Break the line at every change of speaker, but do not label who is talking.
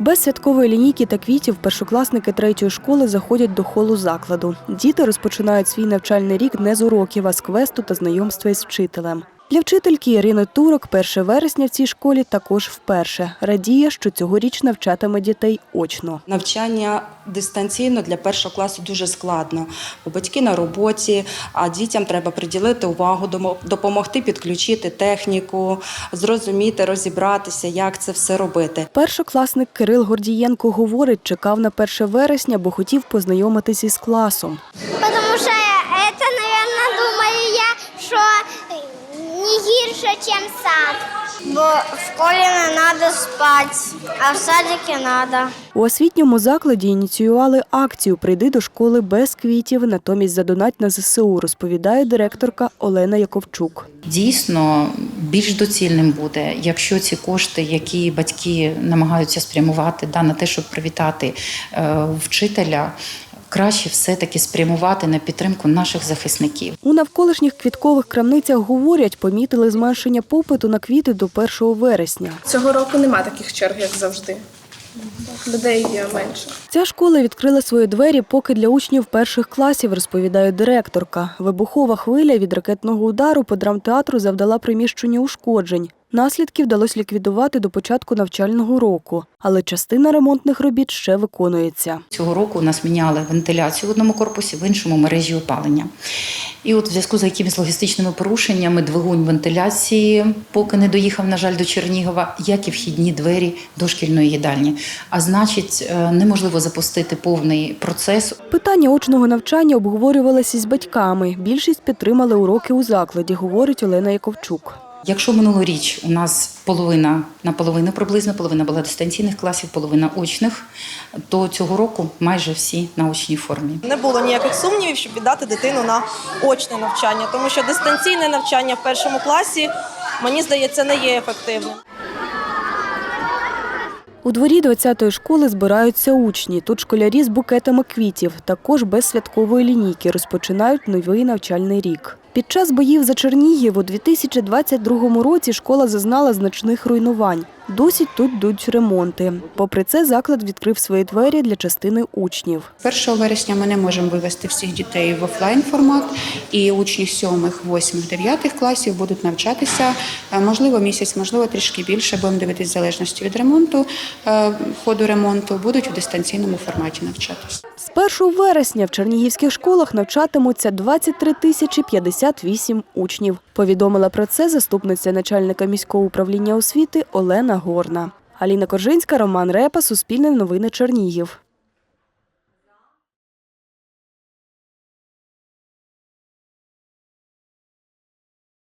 Без святкової лінійки та квітів першокласники третьої школи заходять до холу закладу. Діти розпочинають свій навчальний рік не з уроків, а з квесту та знайомства із вчителем. Для вчительки Ірини Турок 1 вересня в цій школі також вперше. Радіє, що цьогоріч навчатиме дітей очно.
Навчання дистанційно для першого класу дуже складно, бо батьки на роботі, а дітям треба приділити увагу, допомогти підключити техніку, зрозуміти, розібратися, як це все робити.
Першокласник Кирил Гордієнко говорить, чекав на 1 вересня, бо хотів познайомитись із класом.
Гірше, чем сад. Бо в школі не треба спати, а в садике треба.
У освітньому закладі ініціювали акцію Прийди до школи без квітів, натомість задонать на ЗСУ, розповідає директорка Олена Яковчук.
Дійсно, більш доцільним буде, якщо ці кошти, які батьки намагаються спрямувати да, на те, щоб привітати е, вчителя, краще все-таки спрямувати на підтримку наших захисників.
У навколишніх квіткових крамницях говорять, помітили зменшення попиту на квіти до 1 вересня.
Цього року нема таких черг, як завжди. Людей є менше.
Ця школа відкрила свої двері поки для учнів перших класів, розповідає директорка. Вибухова хвиля від ракетного удару по драмтеатру завдала приміщенню ушкоджень. Наслідки вдалося ліквідувати до початку навчального року, але частина ремонтних робіт ще виконується.
Цього року у нас міняли вентиляцію в одному корпусі, в іншому мережі опалення. І от в зв'язку з якимись логістичними порушеннями двигун вентиляції поки не доїхав, на жаль, до Чернігова, як і вхідні двері дошкільної їдальні. А значить, е, неможливо запустити повний процес
Питання очного навчання обговорювалося із батьками. Більшість підтримали уроки у закладі, говорить Олена Яковчук.
Якщо минулоріч у нас половина на половину приблизно, половина була дистанційних класів, половина очних, то цього року майже всі на очній формі.
Не було ніяких сумнівів, щоб віддати дитину на очне навчання, тому що дистанційне навчання в першому класі, мені здається, не є ефективним.
У дворі 20-ї школи збираються учні. Тут школярі з букетами квітів, також без святкової лінійки, розпочинають новий навчальний рік. Під час боїв за Чернігів у 2022 році школа зазнала значних руйнувань. Досі тут йдуть ремонти. Попри це, заклад відкрив свої двері для частини учнів.
1 вересня ми не можемо вивести всіх дітей в офлайн формат, і учні 7, 8, 9 класів будуть навчатися. е, Можливо, місяць, можливо, трішки більше. Будемо дивитись в залежності від ремонту, е, ходу ремонту, будуть у дистанційному форматі навчатися.
З 1 вересня в чернігівських школах навчатимуться 23 тисячі 58 учнів. Повідомила про це заступниця начальника міського управління освіти Олена Горна. Аліна Коржинська, Роман Репа, Суспільне новини Чернігів.